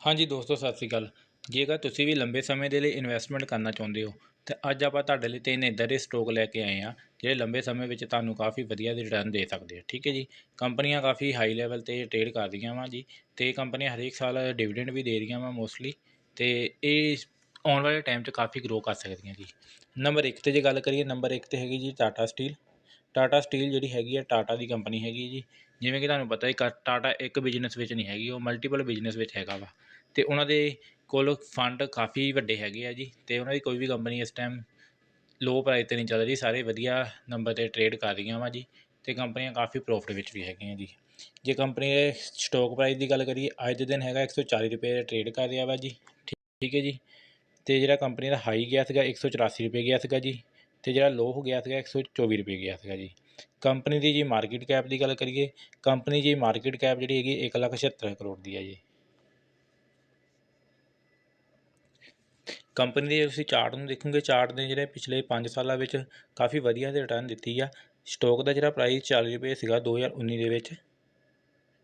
ਹਾਂਜੀ ਦੋਸਤੋ, ਸਤਿ ਸ਼੍ਰੀ ਅਕਾਲ। ਜੇਕਰ ਤੁਸੀਂ ਵੀ ਲੰਬੇ ਸਮੇਂ ਦੇ ਲਈ ਇਨਵੈਸਟਮੈਂਟ ਕਰਨਾ ਚਾਹੁੰਦੇ ਹੋ, ਤਾਂ ਅੱਜ ਆਪਾਂ ਤੁਹਾਡੇ ਲਈ ਤਿੰਨ ਇੱਦਾਂ ਦੇ ਸਟਾਕ ਲੈ ਕੇ ਆਏ ਹਾਂ, ਜਿਹੜੇ ਲੰਬੇ ਸਮੇਂ ਵਿੱਚ ਤੁਹਾਨੂੰ ਕਾਫੀ ਵਧੀਆ ਰਿਟਰਨ ਦੇ ਸਕਦੇ ਆ, ਠੀਕ ਹੈ ਜੀ? ਕੰਪਨੀਆਂ ਕਾਫੀ ਹਾਈ ਲੈਵਲ ਤੇ ਟ੍ਰੇਡ ਕਰਦੀਆਂ ਵਾਂ ਜੀ, ਤੇ ਕੰਪਨੀਆਂ ਹਰੇਕ ਸਾਲ ਡਿਵੀਡੈਂਡ ਵੀ ਦੇ ਰਹੀਆਂ ਵਾ ਮੋਸਟਲੀ ਤੇ ਇਹ ਆਉਣ ਵਾਲੇ ਟਾਈਮ 'ਚ ਕਾਫੀ ਗਰੋ ਕਰ ਸਕਦੀਆਂ ਜੀ। ਨੰਬਰ 1 ਤੇ ਜੇ ਗੱਲ ਕਰੀਏ ਨੰਬਰ 1 ਤੇ ਹੈਗੀ ਜੀ ਟਾਟਾ ਸਟੀਲ ਟਾਟਾ ਸਟੀਲ ਜਿਹੜੀ ਹੈਗੀ ਹੈ ਟਾਟਾ ਦੀ ਕੰਪਨੀ ਹੈਗੀ ਜੀ। ਜਿਵੇਂ ਕਿ ਤੁਹਾਨੂੰ ਪਤਾ ਹੈ ਟਾਟਾ ਇੱਕ ਬਿਜ਼ਨਸ ਵਿੱਚ ਨਹੀਂ ਹੈਗੀ, ਉਹ ਮਲਟੀਪਲ ਬਿਜ਼ਨਸ ਵਿੱਚ ਹੈਗਾ ਵਾ। ਅਤੇ ਉਹਨਾਂ ਦੇ ਕੋਲ ਫੰਡ ਕਾਫੀ ਵੱਡੇ ਹੈਗੇ ਆ ਜੀ। ਅਤੇ ਉਹਨਾਂ ਦੀ ਕੋਈ ਵੀ ਕੰਪਨੀ ਇਸ ਟਾਈਮ ਲੋਅ ਪ੍ਰਾਈਜ਼ 'ਤੇ ਨਹੀਂ ਚੱਲ ਰਹੀ, ਸਾਰੇ ਵਧੀਆ ਨੰਬਰ 'ਤੇ ਟਰੇਡ ਕਰ ਰਹੀਆਂ ਵਾ ਜੀ। ਅਤੇ ਕੰਪਨੀਆਂ ਕਾਫੀ ਪ੍ਰੋਫਿਟ ਵਿੱਚ ਵੀ ਹੈਗੀਆਂ ਜੀ। ਜੇ ਕੰਪਨੀ ਦੇ ਸਟਾਕ ਪ੍ਰਾਈਜ਼ ਦੀ ਗੱਲ ਕਰੀਏ, ਅੱਜ ਦੇ ਦਿਨ ਹੈਗਾ 140 ਰੁਪਏ ਦਾ ਟ੍ਰੇਡ ਕਰ ਰਿਹਾ ਵਾ ਜੀ। ਠੀਕ ਹੈ ਜੀ। ਅਤੇ ਜਿਹੜਾ ਕੰਪਨੀ ਦਾ ਹਾਈ ਗਿਆ ਸੀਗਾ 184 ਰੁਪਏ ਗਿਆ ਸੀਗਾ ਜੀ। ਅਤੇ ਜਿਹੜਾ ਲੋਅ ਹੋ ਗਿਆ ਸੀਗਾ 124 ਰੁਪਏ ਗਿਆ ਸੀਗਾ ਜੀ। ਕੰਪਨੀ ਦੀ ਜੀ ਮਾਰਕੀਟ ਕੈਪ ਦੀ ਗੱਲ ਕਰੀਏ ਕੰਪਨੀ ਜੀ ਮਾਰਕੀਟ ਕੈਪ ਜਿਹੜੀ ਹੈਗੀ 1,76 ਕਰੋੜ ਦੀ ਹੈ ਜੀ। ਕੰਪਨੀ ਦੇ ਤੁਸੀਂ ਚਾਰਟ ਨੂੰ ਦੇਖੋਗੇ ਚਾਰਟ ਦੇ ਜਿਹੜੇ ਪਿਛਲੇ 5 ਸਾਲਾਂ ਵਿੱਚ ਕਾਫੀ ਵਧੀਆ ਦੇ ਰਿਟਰਨ ਦਿੱਤੀ ਆ। ਸਟਾਕ ਦਾ ਜਿਹੜਾ ਪ੍ਰਾਈਸ 40 ਰੁਪਏ ਸੀਗਾ 2019 ਦੇ ਵਿੱਚ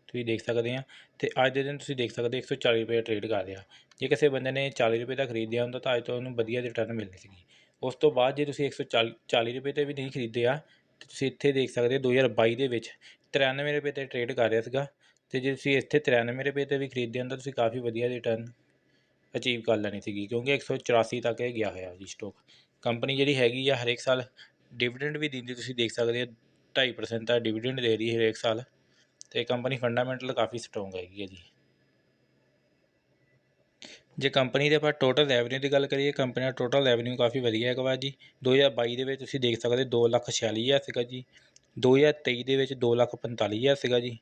ਤੁਸੀਂ ਦੇਖ ਸਕਦੇ ਆ। ਅਤੇ ਅੱਜ ਦੇ ਦਿਨ ਤੁਸੀਂ ਦੇਖ ਸਕਦੇ 140 ਰੁਪਏ ਟਰੇਡ ਕਰ ਰਿਹਾ। ਜੇ ਕਿਸੇ ਬੰਦੇ ਨੇ 40 ਰੁਪਏ ਦਾ ਖਰੀਦਿਆ ਹੁੰਦਾ ਤਾਂ ਅੱਜ ਤੋਂ ਉਹਨੂੰ ਵਧੀਆ ਰਿਟਰਨ ਮਿਲਣੀ ਸੀਗੀ। ਉਸ ਤੋਂ ਬਾਅਦ ਜੇ ਤੁਸੀਂ 140 40 ਰੁਪਏ ਤੇ ਵੀ ਨਹੀਂ ਖਰੀਦਿਆ ਤਾਂ ਤੁਸੀਂ ਇੱਥੇ ਦੇਖ ਸਕਦੇ 2022 ਦੇ ਵਿੱਚ 93 ਰੁਪਏ ਤੇ ਟਰੇਡ ਕਰ ਰਿਹਾ ਸੀਗਾ। ਅਤੇ ਜੇ ਤੁਸੀਂ ਇੱਥੇ 93 ਰੁਪਏ ਤੇ ਵੀ ਖਰੀਦਿਆ ਹੁੰਦਾ, ਤੁਸੀਂ ਕਾਫੀ ਵਧੀਆ ਰਿਟਰਨ ਅਚੀਵ ਕਰ ਲੈਣੀ ਸੀਗੀ, ਕਿਉਂਕਿ 184 ਤੱਕ ਇਹ ਗਿਆ ਹੋਇਆ ਜੀ ਸਟਾਕ ਕੰਪਨੀ ਜਿਹੜੀ ਹੈਗੀ ਆ, ਹਰੇਕ ਸਾਲ ਡਿਵੀਡੈਂਡ ਵੀ ਦਿੰਦੀ, ਤੁਸੀਂ ਦੇਖ ਸਕਦੇ ਹੋ 2.5% ਦਾ ਡਿਵੀਡੈਂਡ ਦੇ ਰਹੀ ਹੈ ਹਰੇਕ ਸਾਲ। ਤੇ ਕੰਪਨੀ ਫੰਡਾਮੈਂਟਲ ਕਾਫੀ ਸਟਰੋਂਗ ਹੈਗੀ ਹੈ ਜੀ। ਜੇ ਕੰਪਨੀ ਦੇ ਆਪਾਂ ਟੋਟਲ ਰੈਵਨਿਊ ਦੀ ਗੱਲ ਕਰੀਏ ਕੰਪਨੀ ਦਾ ਟੋਟਲ ਰੈਵਨਿਊ ਕਾਫੀ ਵਧੀਆ ਹੈਗਾ ਵਾ ਜੀ। 2022 ਦੇ ਵਿੱਚ ਤੁਸੀਂ ਦੇਖ ਸਕਦੇ 2,46,000 ਸੀਗਾ ਜੀ। 2023 ਦੇ ਵਿੱਚ 2,45,000 ਸੀਗਾ ਜੀ।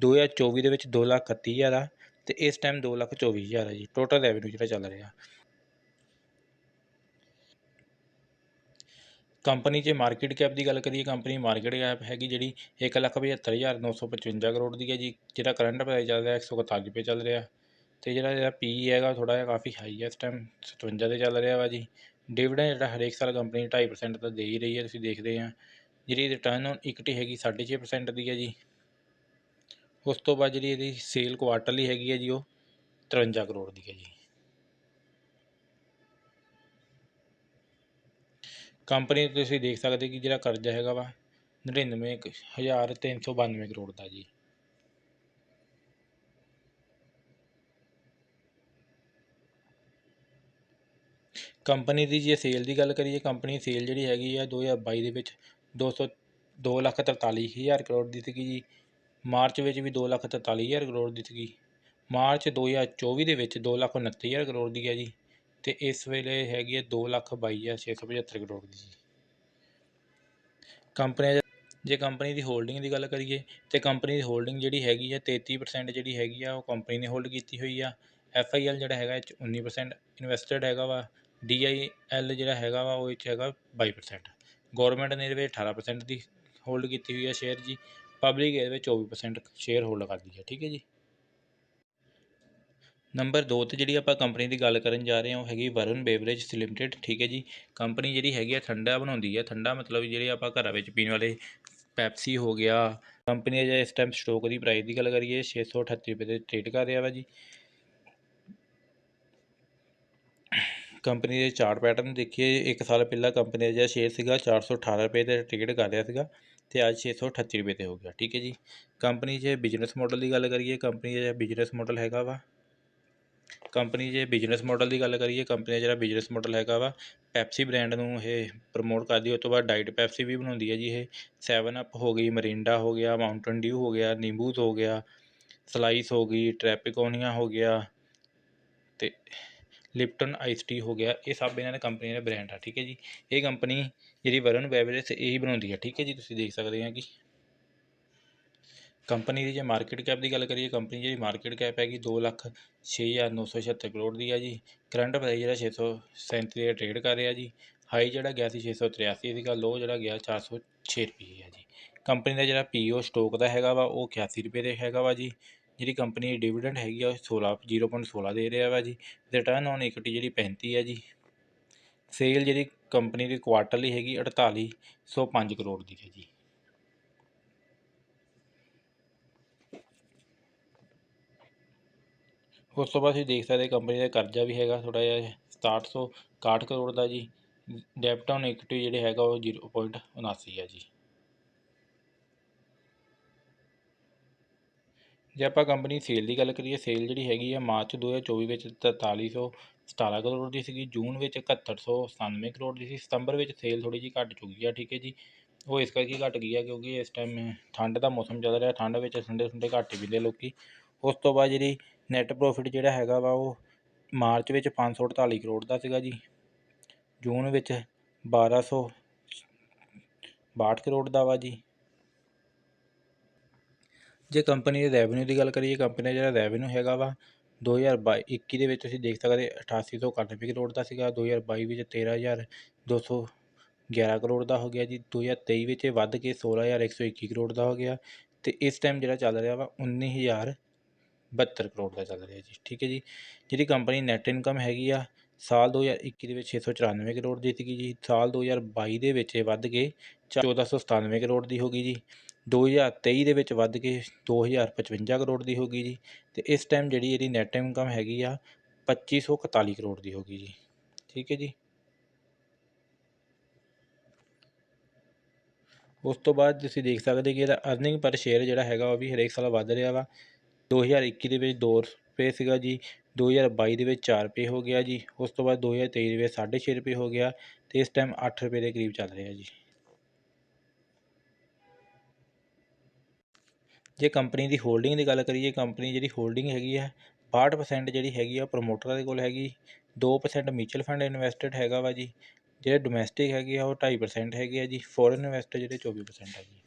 2024 ਦੇ ਵਿੱਚ 2,31,000 ਆ। ਤੇ ਇਸ ਟਾਈਮ 2,24,000 ਆ ਜੀ। ਟੋਟਲ ਰੈਵਨਿਊ ਜਿਹੜਾ ਚੱਲ ਰਿਹਾ। ਕੰਪਨੀ 'ਚ ਮਾਰਕੀਟ ਕੈਪ ਦੀ ਗੱਲ ਕਰੀਏ ਕੰਪਨੀ ਮਾਰਕੀਟ ਕੈਪ ਹੈਗੀ ਜਿਹੜੀ 1,75,955 ਕਰੋੜ ਦੀ ਹੈ ਜੀ ਜਿਹੜਾ ਕਰੰਟ ਪ੍ਰਾਈਸ ਚੱਲ ਰਿਹਾ 141 ਰੁਪਏ ਚੱਲ ਰਿਹਾ ਅਤੇ ਜਿਹੜਾ ਇਹਦਾ ਪੀ ਹੈਗਾ ਥੋੜ੍ਹਾ ਜਿਹਾ ਕਾਫੀ ਹਾਈ ਹੈ ਇਸ ਟਾਈਮ 57 ਤੇ ਚੱਲ ਰਿਹਾ ਵਾ ਜੀ। ਡਿਵੀਡੈਂਡ ਜਿਹੜਾ ਹਰੇਕ ਸਾਲ ਕੰਪਨੀ 2.5% ਤਾਂ ਦੇ ਹੀ ਰਹੀ ਹੈ ਤੁਸੀਂ ਦੇਖਦੇ ਆ। ਜਿਹੜੀ ਰਿਟਰਨ ਔਨ ਇਕਟੀ ਹੈਗੀ 6.5% ਦੀ ਹੈ ਜੀ। ਉਸ ਤੋਂ ਬਾਅਦ ਜਿਹੜੀ ਇਹਦੀ ਸੇਲ ਕੁਆਟਰਲੀ ਹੈਗੀ ਹੈ ਜੀ ਉਹ 53 ਕਰੋੜ ਦੀ ਹੈ ਜੀ। ਕੰਪਨੀ ਤੁਸੀਂ ਦੇਖ ਸਕਦੇ ਕਿ ਜਿਹੜਾ ਕਰਜ਼ਾ ਹੈਗਾ ਵਾ 99392 ਕਰੋੜ ਦਾ ਜੀ। ਕੰਪਨੀ ਦੀ ਜੇ ਸੇਲ ਦੀ ਗੱਲ ਕਰੀਏ, ਕੰਪਨੀ ਸੇਲ ਜਿਹੜੀ ਹੈਗੀ ਆ 2022 ਦੇ ਵਿੱਚ 200 ਦੋ ਲੱਖ ਤਰਤਾਲੀ ਹਜ਼ਾਰ ਕਰੋੜ ਦੀ ਸੀਗੀ ਜੀ। ਮਾਰਚ ਵਿੱਚ ਵੀ ਦੋ ਲੱਖ ਤਰਤਾਲੀ ਹਜ਼ਾਰ ਕਰੋੜ ਦੀ ਸੀਗੀ। ਮਾਰਚ 2024 ਦੇ ਵਿੱਚ ਦੋ ਲੱਖ ਉਨੱਤੀ ਹਜ਼ਾਰ ਕਰੋੜ ਦੀ ਹੈ ਜੀ। ਅਤੇ ਇਸ ਵੇਲੇ ਹੈਗੀ ਹੈ ਦੋ ਲੱਖ ਬਾਈ ਹਜ਼ਾਰ ਛੇ ਸੌ ਪਝੱਤਰ ਕਰੋੜ ਦੀ ਜੀ। ਕੰਪਨੀ ਜੇ ਕੰਪਨੀ ਦੀ ਹੋਲਡਿੰਗ ਦੀ ਗੱਲ ਕਰੀਏ, ਤੇ ਕੰਪਨੀ ਦੀ ਹੋਲਡਿੰਗ ਜਿਹੜੀ ਹੈਗੀ ਹੈ 33% ਜਿਹੜੀ ਹੈਗੀ ਆ, ਉਹ ਕੰਪਨੀ ਨੇ ਹੋਲਡ ਕੀਤੀ ਹੋਈ ਆ। ਐਫ ਆਈ ਐਲ ਜਿਹੜਾ ਹੈਗਾ, ਇਹ 'ਚ 19% ਇਨਵੈਸਟਡ ਹੈਗਾ ਵਾ। ਡੀ ਆਈ ਐਲ ਜਿਹੜਾ ਹੈਗਾ ਵਾ, ਉਹ ਇਹ 'ਚ ਹੈਗਾ 22% ਗੌਰਮੈਂਟ ਨੇ ਇਹਦੇ ਵਿੱਚ 18% ਦੀ ਹੋਲਡ ਕੀਤੀ ਹੋਈ ਆ ਸ਼ੇਅਰ ਜੀ। ਪਬਲਿਕ ਇਹਦੇ ਵਿੱਚ 24% ਸ਼ੇਅਰ ਹੋਲਡ ਕਰਦੀ ਹੈ ਠੀਕ ਹੈ ਜੀ। ਨੰਬਰ ਦੋ ਤੇ ਜਿਹੜੀ ਆਪਾਂ ਕੰਪਨੀ ਦੀ ਗੱਲ ਕਰਨ ਜਾ ਰਹੇ ਹਾਂ, ਉਹ ਹੈਗੀ ਵਰੁਣ ਬੇਵਰੇਜ ਲਿਮਟਿਡ, ਠੀਕ ਹੈ ਜੀ। ਕੰਪਨੀ ਜਿਹੜੀ ਹੈਗੀ ਆ ਠੰਡਾ ਬਣਾਉਂਦੀ ਹੈ। ਠੰਡਾ ਮਤਲਬ ਜਿਹੜੇ ਆਪਾਂ ਘਰਾਂ ਵਿੱਚ ਪੀਣ ਵਾਲੇ ਪੈਪਸੀ ਹੋ ਗਿਆ, ਕੰਪਨੀ ਦਾ ਇਸ ਟਾਈਮ ਸਟਾਕ ਦੀ ਪ੍ਰਾਈਸ ਦੀ ਗੱਲ ਕਰੀਏ 638 ਰੁਪਏ ਦੇ ਟ੍ਰੇਡ ਕਰ ਰਿਹਾ ਵਾ ਜੀ। ਕੰਪਨੀ ਦੇ ਚਾਰਟ ਪੈਟਰਨ ਦੇਖੀਏ, ਇੱਕ ਸਾਲ ਪਹਿਲਾਂ ਕੰਪਨੀ ਦਾ ਜਿਹੜਾ ਸ਼ੇਅਰ ਸੀਗਾ 418 ਰੁਪਏ ਤੇ ਟਿਕਟ ਕਰ ਰਿਹਾ ਸੀਗਾ ਤੇ ਅੱਜ 638 ਰੁਪਏ ਤੇ ਹੋ ਗਿਆ, ਠੀਕ ਹੈ ਜੀ। ਕੰਪਨੀ 'ਚ ਬਿਜ਼ਨਸ ਮਾਡਲ ਦੀ ਗੱਲ ਕਰੀਏ, ਕੰਪਨੀ ਦਾ ਬਿਜ਼ਨਸ ਮਾਡਲ ਹੈਗਾ ਵਾ ਕੰਪਨੀ ਜੇ ਬਿਜ਼ਨਸ ਮੋਡਲ ਦੀ ਗੱਲ ਕਰੀਏ, ਕੰਪਨੀ ਦਾ ਜਿਹੜਾ ਬਿਜ਼ਨਸ ਮੋਡਲ ਹੈਗਾ ਵਾ ਪੈਪਸੀ ਬ੍ਰੈਂਡ ਨੂੰ ਇਹ ਪ੍ਰਮੋਟ ਕਰਦੀ ਉਹ ਤੋਂ ਬਾਅਦ ਡਾਇਟ ਪੈਪਸੀ ਵੀ ਬਣਾਉਂਦੀ ਹੈ ਜੀ ਇਹ। ਸੈਵਨ ਅਪ ਹੋ ਗਈ ਮਰਿੰਡਾ ਹੋ ਗਿਆ ਮਾਊਂਟਨ ਡਿਊ ਹੋ ਗਿਆ ਨਿੰਬੂਸ ਹੋ ਗਿਆ ਸਲਾਈਸ ਹੋ ਗਈ ਟ੍ਰੈਪਿਕੋਨੀਆ ਹੋ ਗਿਆ ਅਤੇ ਲਿਪਟਨ ਆਈਸ ਟੀ ਹੋ ਗਿਆ। ਇਹ ਸਭ ਇਹਨਾਂ ਦੇ ਕੰਪਨੀ ਦੇ ਬ੍ਰਾਂਡ ਆ, ਠੀਕ ਹੈ ਜੀ। ਇਹ ਕੰਪਨੀ ਜਿਹੜੀ ਵਰਨ ਬੈਵਰੇਜ ਹੀ ਬਣਾਉਂਦੀ ਹੈ ਠੀਕ ਹੈ ਜੀ? ਤੁਸੀਂ ਦੇਖ ਸਕਦੇ ਆ ਕਿ ਕੰਪਨੀ ਦੀ ਜੇ ਮਾਰਕੀਟ ਕੈਪ ਦੀ ਗੱਲ ਕਰੀਏ, ਕੰਪਨੀ ਜਿਹੜੀ ਮਾਰਕੀਟ ਕੈਪ ਹੈਗੀ ਦੋ ਲੱਖ ਛੇ ਹਜ਼ਾਰ ਨੌ ਸੌ ਛਿਹੱਤਰ ਕਰੋੜ ਦੀ ਹੈ ਜੀ। ਕਰੰਟ ਪ੍ਰਾਈਸ ਜਿਹੜਾ ਛੇ ਸੌ ਸੈਂਤੀ ਦੇ ਟ੍ਰੇਡ ਕਰ ਰਿਹਾ ਜੀ। ਹਾਈ ਜਿਹੜਾ ਗਿਆ ਸੀ ਛੇ ਸੌ ਤਰਿਆਸੀ ਸੀਗਾ ਲੋ ਜਿਹੜਾ ਗਿਆ ਚਾਰ ਸੌ ਛੇ ਰੁਪਏ ਹੈ ਜੀ। ਕੰਪਨੀ ਦਾ ਜਿਹੜਾ ਪੀਓ ਸਟੋਕ ਦਾ ਹੈਗਾ ਵਾ, ਉਹ ਇਕਿਆਸੀ ਰੁਪਏ ਦੇ ਹੈਗਾ ਵਾ ਜੀ। ਜਿਹੜੀ ਕੰਪਨੀ ਦੀ ਡਿਵੀਡੈਂਡ ਹੈਗੀ ਆ, ਉਹ ਸੋਲਾਂ ਜ਼ੀਰੋ ਪੁਆਇੰਟ ਸੋਲਾਂ ਦੇ ਰਿਹਾ ਵਾ ਜੀ। ਰਿਟਰਨ ਔਨ ਇਕਟੀ ਜਿਹੜੀ ਪੈਂਤੀ ਹੈ ਜੀ। ਸੇਲ ਜਿਹੜੀ ਕੰਪਨੀ ਦੀ ਕੁਆਟਰਲੀ ਹੈਗੀ, ਅਠਤਾਲੀ ਸੌ ਪੰਜ ਕਰੋੜ ਦੀ ਹੈ ਜੀ। ਉਸ ਤੋਂ ਬਾਅਦ ਤੁਸੀਂ ਦੇਖ ਸਕਦੇ ਕੰਪਨੀ ਦਾ ਕਰਜ਼ਾ ਵੀ ਹੈਗਾ ਥੋੜ੍ਹਾ ਜਿਹਾ ਸਤਾਹਠ ਸੌ ਇਕਾਹਠ ਕਰੋੜ ਦਾ ਜੀ। ਡੈਪਟ ਔਨ ਇਕੁਇਟੀ ਜਿਹੜੇ ਹੈਗਾ ਉਹ ਜ਼ੀਰੋ ਪੁਆਇੰਟ ਉਨਾਸੀ ਆ ਜੀ। ਜੇ ਆਪਾਂ ਕੰਪਨੀ ਸੇਲ ਦੀ ਗੱਲ ਕਰੀਏ ਸੇਲ ਜਿਹੜੀ ਹੈਗੀ ਆ ਮਾਰਚ 2024 ਵਿੱਚ 4317 ਕਰੋੜ ਦੀ ਸੀਗੀ, ਜੂਨ ਵਿੱਚ 7197 ਕਰੋੜ ਦੀ ਸੀ, ਸਤੰਬਰ ਵਿੱਚ ਸੇਲ ਥੋੜੀ ਜਿਹੀ ਘਟ ਚੁੱਕੀ ਆ, ਠੀਕ ਹੈ ਜੀ। ਉਹ ਇਸ ਕਰਕੇ ਘਟ ਗਈ ਆ ਕਿਉਂਕਿ ਇਸ ਟਾਈਮ ਠੰਡ ਦਾ ਮੌਸਮ ਚੱਲ ਰਿਹਾ, ਠੰਡ ਵਿੱਚ ਠੰਡੇ ਠੰਡੇ ਘੱਟ ਹੀ ਪੀਂਦੇ ਲੋਕੀ। ਉਸ ਤੋਂ ਬਾਅਦ ਜਿਹੜੀ ਨੈੱਟ ਪ੍ਰੋਫਿਟ ਜਿਹੜਾ ਹੈਗਾ ਵਾ ਉਹ ਮਾਰਚ ਵਿੱਚ 548 ਕਰੋੜ ਦਾ ਸੀਗਾ ਜੀ। ਜੂਨ ਵਿੱਚ 1262 ਕਰੋੜ ਦਾ ਵਾ ਜੀ। ਜੇ ਕੰਪਨੀ ਦੇ ਰੈਵਨਿਊ ਦੀ ਗੱਲ ਕਰੀਏ ਕੰਪਨੀ ਦਾ ਜਿਹੜਾ ਰੈਵਨਿਊ ਹੈਗਾ ਵਾ 2022 21 ਦੇ ਵਿੱਚ ਤੁਸੀਂ ਦੇਖ ਸਕਦੇ 8891 ਕਰੋੜ ਦਾ ਸੀਗਾ। 2022 ਵਿੱਚ 13211 ਕਰੋੜ ਦਾ ਹੋ ਗਿਆ ਜੀ। 2023 ਵਿੱਚ ਵੱਧ ਕੇ 16121 ਕਰੋੜ ਦਾ ਹੋ ਗਿਆ। ਤੇ ਇਸ ਟਾਈਮ ਜਿਹੜਾ ਚੱਲ ਰਿਹਾ ਵਾ ਬਹੱਤਰ ਕਰੋੜ ਦਾ ਚੱਲ ਰਿਹਾ ਜੀ, ਠੀਕ ਹੈ ਜੀ। ਜਿਹੜੀ ਕੰਪਨੀ ਨੈਟ ਇਨਕਮ ਹੈਗੀ ਆ, ਸਾਲ 2021 ਦੇ ਵਿੱਚ 694 ਕਰੋੜ ਦੀ ਸੀਗੀ ਜੀ। ਸਾਲ 2022 ਦੇ ਵਿੱਚ ਇਹ ਵੱਧ ਕੇ 1497 ਕਰੋੜ ਦੀ ਹੋ ਗਈ ਜੀ। 2023 ਦੇ ਵਿੱਚ ਵੱਧ ਕੇ 2055 ਕਰੋੜ ਦੀ ਹੋ ਗਈ ਜੀ। ਤੇ ਇਸ ਟਾਈਮ ਜਿਹੜੀ ਇਹਦੀ ਨੈਟ ਇਨਕਮ ਹੈਗੀ ਆ 2541 ਕਰੋੜ ਦੀ ਹੋ ਗਈ ਜੀ। ਠੀਕ ਹੈ ਜੀ। ਉਸ ਤੋਂ ਬਾਅਦ ਤੁਸੀਂ ਦੇਖ ਸਕਦੇ ਕਿ ਇਹਦਾ ਅਰਨਿੰਗ ਪਰ ਸ਼ੇਅਰ ਜਿਹੜਾ ਹੈਗਾ ਉਹ ਵੀ ਹਰੇਕ ਸਾਲ ਵੱਧ ਰਿਹਾ ਵਾ। 2021 ਦੇ ਵਿੱਚ ਦੋ ਰੁਪਏ ਸੀਗਾ ਜੀ 2022 ਦੇ ਵਿੱਚ ਚਾਰ ਰੁਪਏ ਹੋ ਗਿਆ ਜੀ, ਉਸ ਤੋਂ ਬਾਅਦ 2023 ਦੇ ਵਿੱਚ 6.5 ਰੁਪਏ ਹੋ ਗਿਆ ਅਤੇ ਇਸ ਟਾਈਮ ਅੱਠ ਰੁਪਏ ਦੇ ਕਰੀਬ ਚੱਲ ਰਿਹਾ ਜੀ। ਜੇ ਕੰਪਨੀ ਦੀ ਹੋਲਡਿੰਗ ਦੀ ਗੱਲ ਕਰੀਏ ਕੰਪਨੀ ਜਿਹੜੀ ਹੋਲਡਿੰਗ ਹੈਗੀ ਆ 62% ਜਿਹੜੀ ਹੈਗੀ ਆ ਪ੍ਰਮੋਟਰਾਂ ਦੇ ਕੋਲ ਹੈਗੀ 2% ਮਿਊਚੁਅਲ ਫੰਡ ਇਨਵੈਸਟਡ ਹੈਗਾ ਵਾ ਜੀ, ਜਿਹੜੇ ਡੋਮੈਸਟਿਕ ਹੈਗੇ ਆ ਉਹ 2.5% ਹੈਗੇ ਆ ਜੀ ਫੋਰਨ ਇਨਵੈਸਟਰ ਜਿਹੜੇ 24% ਹੈ ਜੀ।